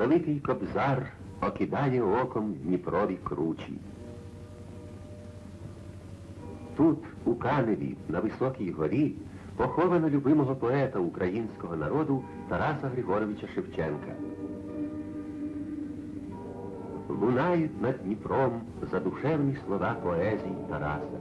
великий кобзар окидає оком Дніпрові кручі. Тут, у Каневі, на високій горі, поховано любимого поета українського народу Тараса Григоровича Шевченка. Лунають над Дніпром задушевні слова поезії Тараса.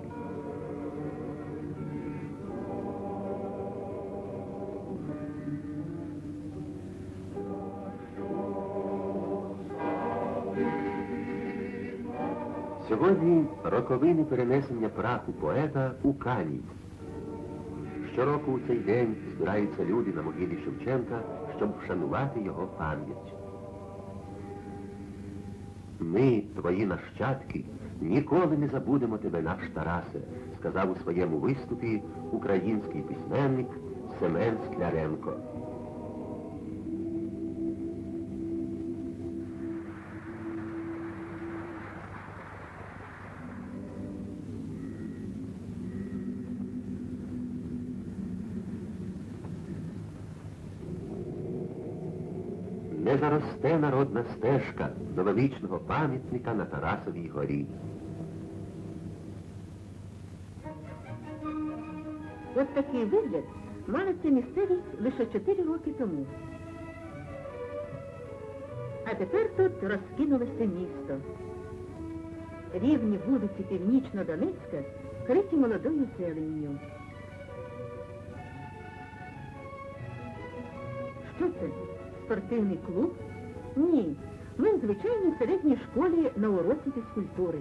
Сьогодні роковини перенесення праху поета у Канів. Щороку у цей день збираються люди на могилі Шевченка, щоб вшанувати його пам'ять. Ми, твої нащадки, ніколи не забудемо тебе, наш Тарасе, сказав у своєму виступі український письменник Семен Скляренко. Не заросте народна стежка до величного пам'ятника на Тарасовій горі. Ось такий вигляд мала ця місцевість лише 4 роки тому. А тепер тут розкинулося місто. Рівні вулиці Північно-Донецька криті молодою зеленню. Що це? Спортивний клуб? Ні. Ми в звичайній середній школі на уроці фізкультури.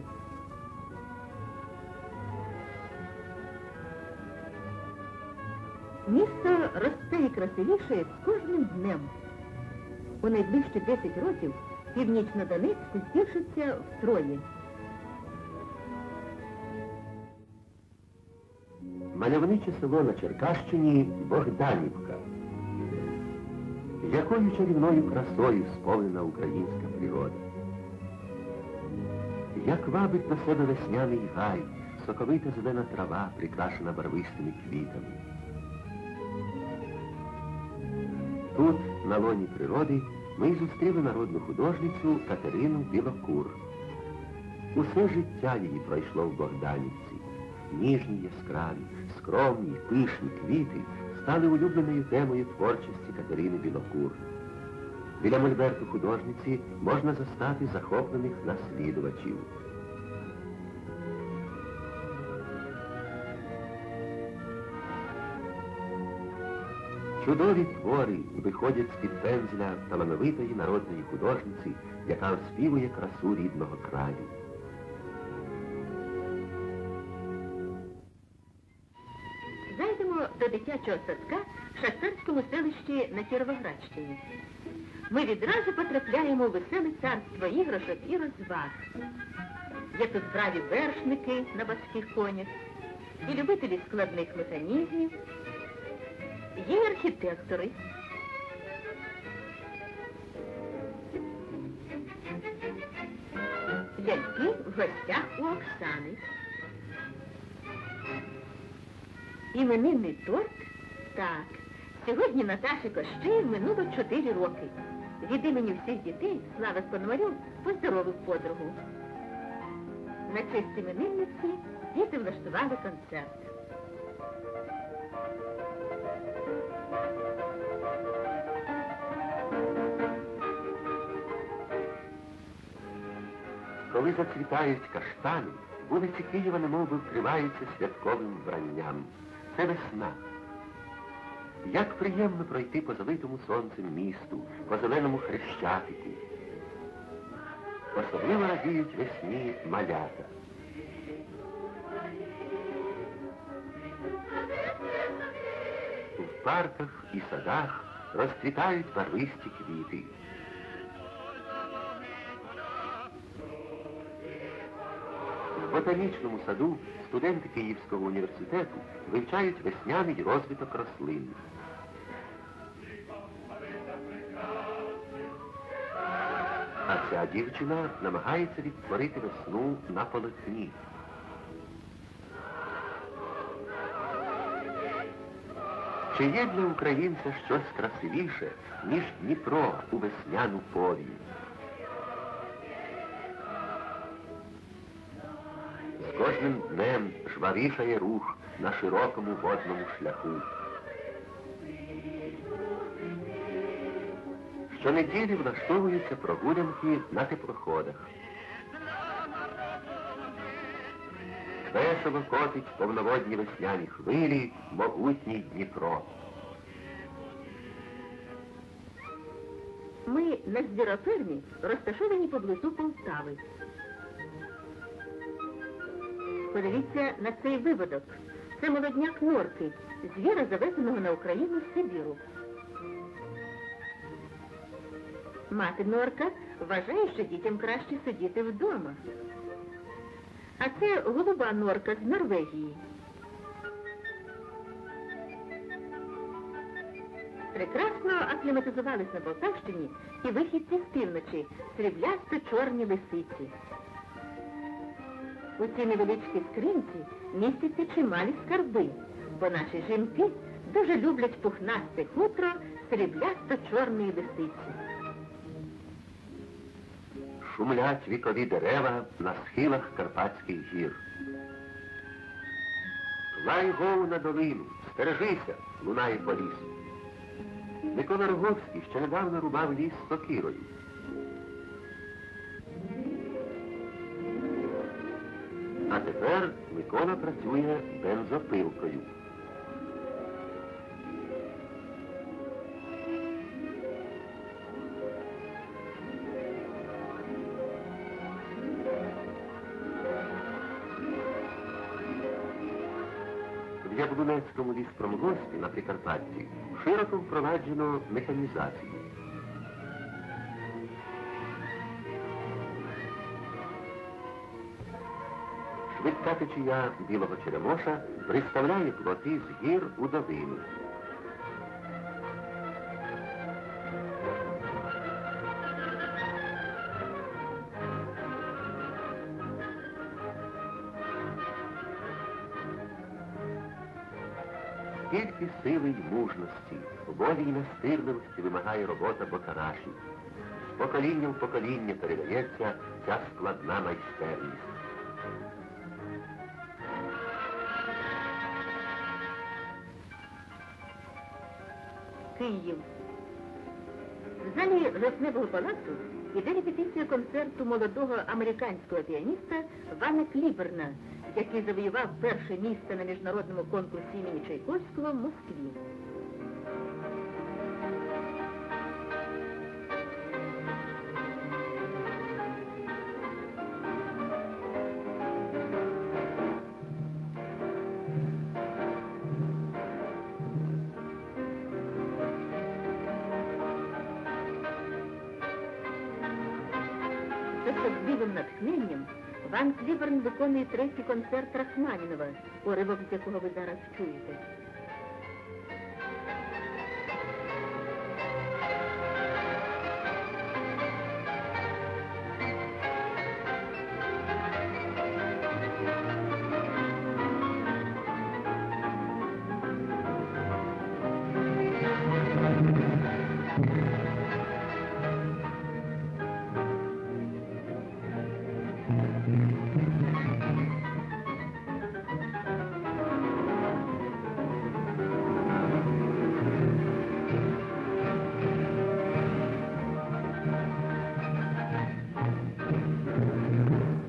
Місто росте і красивіше з кожним днем. У найближчі 10 років Північно-Донецьк збільшиться втроє. Мальовниче село на Черкащині Богданівка. Якою чарівною красою сповнена українська природа. Як вабить на себе весняний гай, соковита зелена трава, прикрашена барвистими квітами. Тут, на лоні природи, ми зустріли народну художницю Катерину Білокур. Усе життя її пройшло в Богданівці. Ніжні яскраві, скромні, пишні квіти стали улюбленою темою творчості Катерини Білокур. Біля мольберту художниці можна застати захоплених наслідувачів. Чудові твори виходять з-під пензля талановитої народної художниці, яка оспівує красу рідного краю. Дитячого садка в шахтарському селищі на Кіровоградщині. Ми відразу потрапляємо у веселе царство іграшок і розваг. Є тут браві вершники на баских конях, і любителі складних механізмів, є архітектори. Ляльки в гостях у Оксани. Іменинний торт? Так. Сьогодні Наташі Кощей минуло 4 роки. Від імені всіх дітей Слава Пономарьов поздоровив подругу. На честь іменинниці діти влаштували концерт. Коли зацвітають каштани, вулиці Києва немов би вкриваються святковим вбранням. Це весна. Як приємно пройти по залитому сонцем місту, по зеленому хрещатику. Особливо радіють весні малята. В парках і садах розцвітають барвисті квіти. Ботанічному саду студенти Київського університету вивчають весняний розвиток рослин. А ця дівчина намагається відтворити весну на полотні. Чи є для українця щось красивіше, ніж Дніпро у весняну повінь? Кожним днем жвавішає рух на широкому водному шляху. Щонеділі влаштовуються прогулянки на теплоходах. Весело котить повноводні весняні хвилі могутній Дніпро. Ми на звірофермі розташовані поблизу Полтави. Подивіться на цей виводок. Це молодняк норки, звіра, завезеного на Україну з Сибіру. Мати норка вважає, що дітям краще сидіти вдома. А це голуба норка з Норвегії. Прекрасно акліматизувались на Полтавщині і вихідці з півночі, сріблясто-чорні лисиці. У цій невеличкій скринці містяться чималі скарби, бо наші жінки дуже люблять пухнасте хутро сріблясто-чорної лисиці. Шумлять вікові дерева на схилах Карпатських гір. Лай гов на долину, стережися, лунає по лісу. Микола Роговський ще недавно рубав ліс сокирою. А тепер Микола працює бензопилкою. В Яблунецькому ліспромгоспі на Прикарпатті широко впроваджено механізацію. Течія білого черемоша приставляє плоти з гір у долину. Скільки сили й мужності, волі й настирливості вимагає робота бокарашів. З покоління в покоління передається ця складна майстерність. Київ. В залі Жовтневого палацу іде репетиція концерту молодого американського піаніста Вана Кліберна, який завоював перше місце на міжнародному конкурсі імені Чайковського в Москві. Особливим натхненням Ван Кліберн виконує третій концерт Рахманінова, уривок з якого ви зараз чуєте.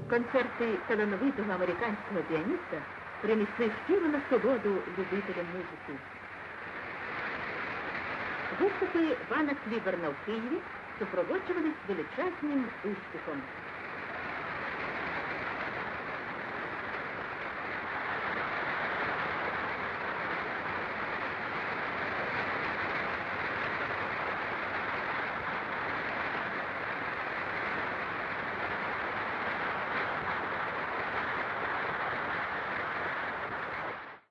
Концерти талановитого американського піаніста принесли щиру насолоду любителям музики. Виступи пана Кліберна в Києві супроводжувались величезним успіхом.